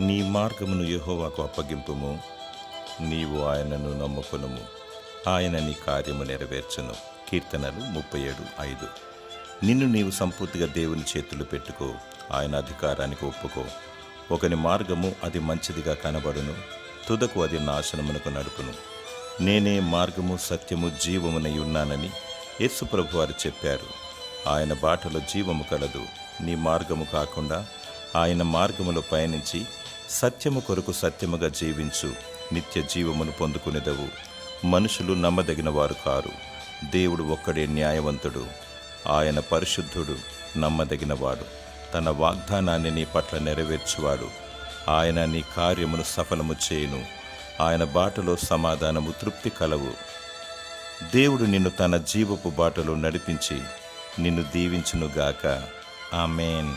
నీ మార్గమును యహోవాకు అప్పగింపుము. నీవు ఆయనను నమ్ముకునుము. ఆయన నీ కార్యము నెరవేర్చును. కీర్తనలు ముప్పై ఏడు ఐదు. నిన్ను నీవు సంపూర్తిగా దేవుని చేతులు పెట్టుకో. ఆయన అధికారానికి ఒప్పుకో. ఒకని మార్గము అది మంచిదిగా కనబడును. తుదకు అది నాశనమునకు నడుపును. నేనే మార్గము సత్యము జీవమునై ఉన్నానని యేసు వారు చెప్పారు. ఆయన బాటలో జీవము కలదు. నీ మార్గము కాకుండా ఆయన మార్గములో పయనించి సత్యము కొరకు సత్యముగా జీవించు నిత్య జీవమును పొందుకునేదవు. మనుషులు నమ్మదగిన వారు కారు. దేవుడు ఒక్కడే న్యాయవంతుడు. ఆయన పరిశుద్ధుడు నమ్మదగినవాడు తన వాగ్దానాన్ని నీ పట్ల నెరవేర్చువాడు. ఆయన నీ కార్యమును సఫలము చేయును. ఆయన బాటలో సమాధానము తృప్తి కలవు. దేవుడు నిన్ను తన జీవపు బాటలో నడిపించి నిన్ను దీవించునుగాక. ఆమెన్.